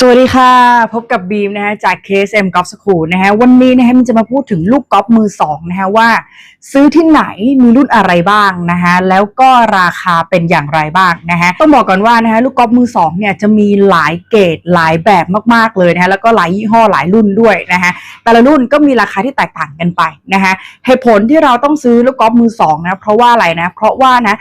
สวัสดีค่ะ พบกับบีมนะฮะจาก KSM Golf School นะฮะวันนี้นะฮะมันจะมาพูดถึงลูกกอล์ฟมือสองนะฮะว่า ซื้อที่ไหนมีรุ่นอะไรบ้างนะฮะแล้วก็ราคาเป็นอย่างไรบ้างนะฮะต้องบอกก่อนว่านะฮะลูกกอล์ฟมือสองเนี่ยจะมีหลายเกรดหลายแบบมากๆเลยนะฮะแล้วก็หลายยี่ห้อหลายรุ่นด้วยนะฮะแต่ละรุ่นก็มีราคาที่แตกต่างกันไปนะฮะเหตุผลที่เราต้องซื้อลูกกอล์ฟมือสองนะเพราะว่าอะไรนะเพราะว่านะ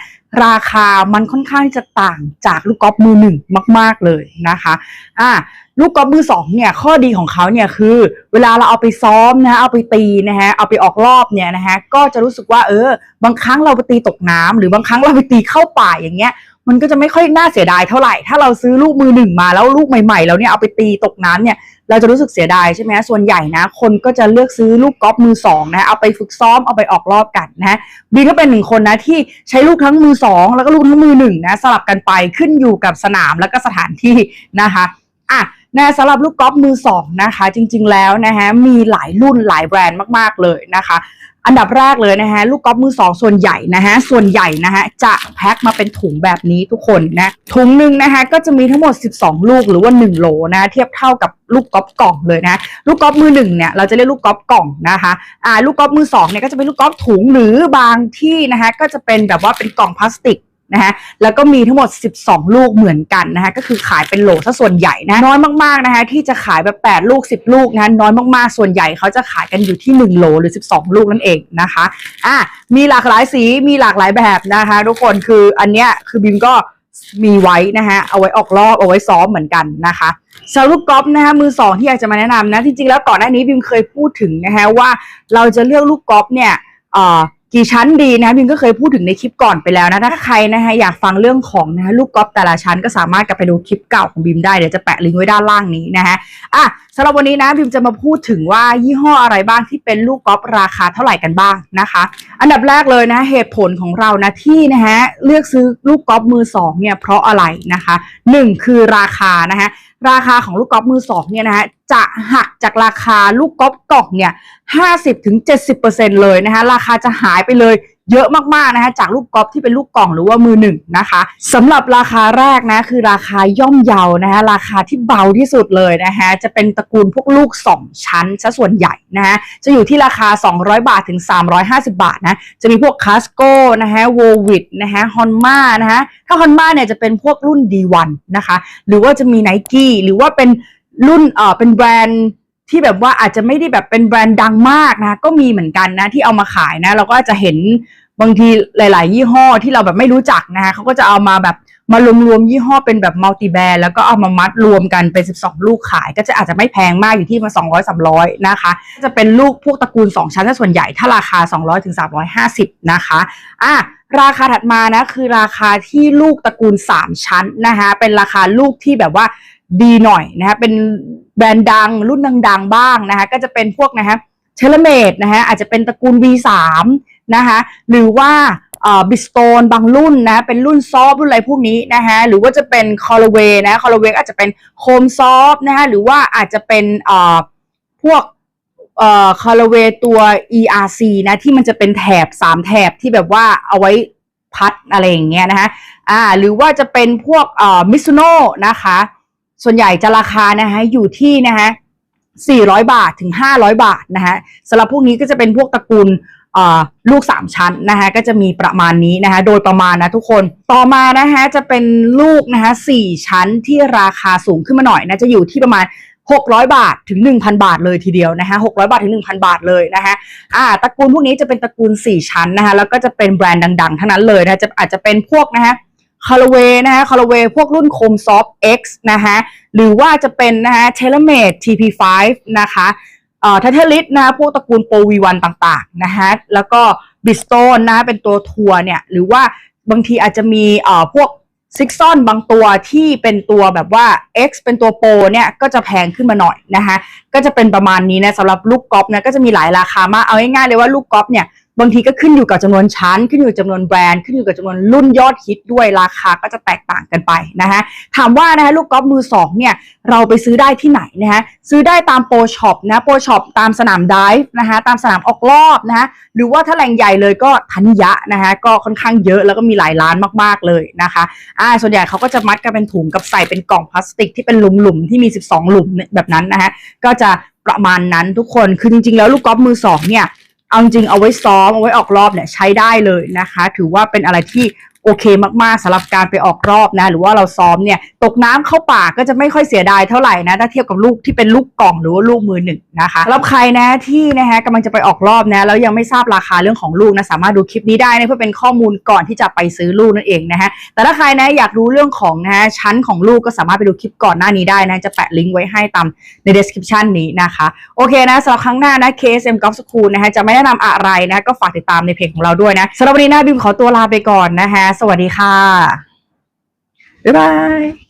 ราคามันค่อนข้างจะต่างจากลูกกอล์ฟมือหนึ่งมาก ๆเลยนะคะอ่าลูกกอล์ฟมือสองเนี่ยข้อดีของเขาเนี่ยคือ เวลาเราเอาไปซ้อมนะฮะเอาไปตีนะฮะเอาไปออกรอบเนี่ยนะฮะก็จะรู้สึกว่าเออบางครั้งเราไปตีตกน้ำหรือบางครั้งเราไปตีเข้าป่าอย่างเงี้ยมันก็จะไม่ค่อยน่าเสียดายเท่าไหร่ ถ้าเราซื้อลูกมือหนึ่งมาแล้วลูกใหม่ๆ แล้วเนี่ยเอาไปตีตกน้ำเนี่ย เราจะรู้สึกเสียดายใช่ไหมส่วนใหญ่นะ คนก็จะเลือกซื้อลูกกอล์ฟมือสองนะ เอาไปฝึกซ้อม เอาไปออกรอบกันนะบีก็เป็นหนึ่งคนนะที่ใช้ลูกทั้งมือสองแล้วก็ลูกทั้งมือหนึ่งนะสลับกันไปขึ้นอยู่กับสนามแล้วก็สถานที่นะคะอะ นะสำหรับลูกกอล์ฟมือสองนะคะ จริง ๆ แล้วนะฮะมีหลายรุ่นหลายแบรนด์มาก ๆ เลยนะคะ อันดับแรกเลยนะฮะลูกกอล์ฟมือสองส่วนใหญ่นะฮะส่วนใหญ่นะฮะจะแพ็คมาเป็นถุงแบบนี้ทุกคนนะถุงหนึ่งนะฮะก็จะมีทั้งหมด 12 ลูกหรือว่า 1 โหลนะเทียบเท่ากับลูกกอล์ฟกล่องเลยนะลูกกอล์ฟมือหนึ่งเนี่ยเราจะเรียกลูกกอล์ฟกล่องนะคะอ่าลูกกอล์ฟมือสองเนี่ยก็จะเป็นลูกกอล์ฟถุงหรือบางที่นะคะก็จะเป็นแบบว่าเป็นกล่องพลาสติก นะฮะแล้วก็มีทั้งหมด 12 ลูกเหมือนกันนะคะก็คือขายเป็นโหลซะส่วนใหญ่นะน้อยมากๆนะคะที่จะขายแบบ 8 ลูก 10 ลูกนะน้อยมากๆส่วนใหญ่เขาจะขายกันอยู่ที่ 1 โหลหรือ 12 ลูกนั่นเองนะคะอะมีหลากหลายสีมีหลากหลายแบบนะคะทุกคนคืออันเนี้ยคือบิมก็มีไว้นะฮะเอาไว้ออกรอบเอาไว้ซ้อมเหมือนกันนะคะสำหรับลูกกอล์ฟนะคะมือสองที่อยากจะมาแนะนำนะจริงๆแล้วก่อนหน้านี้บิมเคยพูดถึงนะฮะว่าเราจะเลือกลูกกอล์ฟเนี่ยเอ่อ กี่ชั้นดีนะบิมก็เคยพูดถึงในคลิปก่อนไปแล้วนะ ถ้าใครนะฮะอยากฟังเรื่องของนะฮะลูกกอล์ฟแต่ละชั้นก็สามารถกลับไปดูคลิปเก่าของบิมได้ เดี๋ยวจะแปะลิงก์ไว้ด้านล่างนี้นะฮะอะสำหรับวันนี้นะบิมจะมาพูดถึงว่ายี่ห้ออะไรบ้างที่เป็นลูกกอล์ฟราคาเท่าไหร่กันบ้างนะคะ อันดับแรกเลยนะเหตุผลของเรานะที่นะฮะเลือกซื้อลูกกอล์ฟมือสองเนี่ยเพราะอะไรนะคะหนึ่งคือราคานะฮะราคาของลูกกอล์ฟมือสองเนี่ยนะฮะจะหักจากราคาลูกกอล์ฟกล่องเนี่ย50-70%เลยนะคะราคาจะหายไปเลย เยอะมากๆนะคะจากลูกกอล์ฟที่เป็นลูกกล่องหรือว่ามือหนึ่งนะคะสำหรับราคาแรกนะคือราคาย่อมเยานะคะราคาที่เบาที่สุดเลยนะคะจะเป็นตระกูลพวกลูก 2 ชั้นซะส่วนใหญ่นะคะจะอยู่ที่ราคา 200 บาทถึง 350 บาทนะจะมีพวกคาสโก้นะคะโววิดนะคะฮอนมานะคะถ้าฮอนมาเนี่ยจะเป็นพวกรุ่น D1 นะคะหรือว่าจะมีไนกี้หรือว่าเป็นรุ่นเอ่อเป็นแบรนด์ ที่แบบว่าอาจจะไม่ได้แบบเป็นแบรนด์ดังมากนะ ก็มีเหมือนกันนะที่เอามาขายนะ เราก็จะเห็นบางทีหลาย ๆ ยี่ห้อที่เราแบบไม่รู้จักนะคะเขาก็จะเอามาแบบมารวมๆยี่ห้อเป็นแบบมัลติแบรนด์แล้วก็เอามามัดรวมกันเป็น 12 ลูกขาย ก็จะอาจจะไม่แพงมากอยู่ที่มา 200 300 นะคะ จะเป็นลูกพวกตระกูล 2 ชั้นส่วนใหญ่ถ้าราคา 200ถึง350 นะคะอะราคาถัดมานะคือราคาที่ลูกตระกูล 3 ชั้นนะคะเป็นราคาลูกที่แบบว่าดีหน่อยนะคะเป็น แบรนด์ดัง รุ่นดังๆบ้างนะคะ ก็จะเป็นพวกนะคะเชลเมดนะคะอาจจะเป็นตระกูล V3 นะคะหรือว่าบิสโตนบางรุ่นนะเป็นรุ่นซอฟต์รุ่นอะไรพวกนี้นะคะหรือว่าจะเป็นคอร์เวนะคอร์เวอาจจะเป็นโคมซอฟต์นะคะหรือว่าอาจจะเป็นพวกเอ่อคอร์เวตัว ERC นะที่มันจะเป็นแถบ 3 แถบที่แบบว่าเอาไว้พัดอะไรอย่างเงี้ยนะคะอ่าหรือว่าจะเป็นพวกมิซูโน่นะคะ ส่วนใหญ่จะราคานะคะอยู่ที่นะคะ400 บาทถึง 500 บาทนะคะสำหรับพวกนี้ก็จะเป็นพวกตระกูลเอ่อลูก 3 ชั้นนะคะก็จะมีประมาณนี้นะคะโดยประมาณนะทุกคนต่อมานะคะจะเป็นลูกนะคะ4ชั้นที่ราคาสูงขึ้นมาหน่อยนะจะอยู่ที่ประมาณ 600 บาทถึง 1,000 บาทเลยทีเดียวนะคะ600 บาทถึง 1,000 บาทเลยนะคะอ่าตระกูลพวกนี้จะเป็นตระกูล 4 ชั้นนะคะแล้วก็จะเป็นแบรนด์ดัง ๆทั้งนั้นเลยนะจะอาจจะเป็นพวกนะคะ คาร์เวนะคะคาร์เวพวกรุ่นโคมซอฟ X นะคะหรือว่าจะเป็นนะคะเทเลเมด TP5 นะคะเอ่อทัทเทลิสนะพวกตระกูลโปรวีวันต่างๆนะคะแล้วก็บิสโตนนะคะเป็นตัวทัวร์เนี่ยหรือว่าบางทีอาจจะมีเอ่อพวกซิกซอนบางตัวที่เป็นตัวแบบว่า X เป็นตัวโปรเนี่ยก็จะแพงขึ้นมาหน่อยนะคะก็จะเป็นประมาณนี้นะสำหรับลูกกอล์ฟนี่ยก็จะมีหลายราคามากเอาง่ายๆเลยว่าลูกกอล์ฟเนี่ย บางทีก็ขึ้นอยู่กับจำนวนชั้น ขึ้นอยู่กับจำนวนแบรนด์ขึ้นอยู่กับจำนวนรุ่นยอดฮิตด้วยราคาก็จะแตกต่างกันไปนะคะถามว่านะคะลูกกอล์ฟมือสองเนี่ยเราไปซื้อได้ที่ไหนนะคะซื้อได้ตามโปรช็อปนะโปรช็อปตามสนามไดฟ์นะคะตามสนามออกรอบนะคะหรือว่าถ้าแหล่งใหญ่เลยก็ธัญญะนะคะก็ค่อนข้างเยอะแล้วก็มีหลายร้านมากๆเลยนะคะอ่าส่วนใหญ่เขาก็จะมัดกันเป็นถุงกับใส่เป็นกล่องพลาสติกที่เป็นหลุมๆที่มี 12 หลุมแบบนั้นนะคะก็จะประมาณนั้นทุกคนคือจริงๆแล้วลูกกอล์ฟมือสองเนี่ย เอาจริงเอาไว้ซ้อมเอาไว้ออกรอบเนี่ยใช้ได้เลยนะคะ ถือว่าเป็นอะไรที่ โอเคมากๆสำหรับการไปออกรอบนะ หรือว่าเราซ้อมเนี่ยตกน้ำเข้าป่ากก็จะไม่ค่อยเสียดายเท่าไหร่นะถ้าเทียบกับลูกที่เป็นลูกกล่องหรือว่าลูกมือหนึ่งนะคะสำหรับใครนะที่นะฮะกำลังจะไปออกรอบนะแล้วยังไม่ทราบราคาเรื่องของลูกนะสามารถดูคลิปนี้ได้นะเพื่อเป็นข้อมูลก่อนที่จะไปซื้อลูกนั่นเองนะฮะแต่ถ้าใครนะอยากรู้เรื่องของนะฮะชั้นของลูกก็สามารถไปดูคลิปก่อนหน้านี้ได้นะจะแปะลิงก์ไว้ให้ตามใน description นี้นะคะโอเคนะสำหรับครั้งหน้านะ KSM Golf School นะฮะจะไม่แนะนำอะไรนะก็ฝากติดตามในเพจของเราด้วยนะสำหรับวันนี้นะบิมขอตัวลาไปก่อนนะฮะสวัสดีค่ะ บ๊ายบาย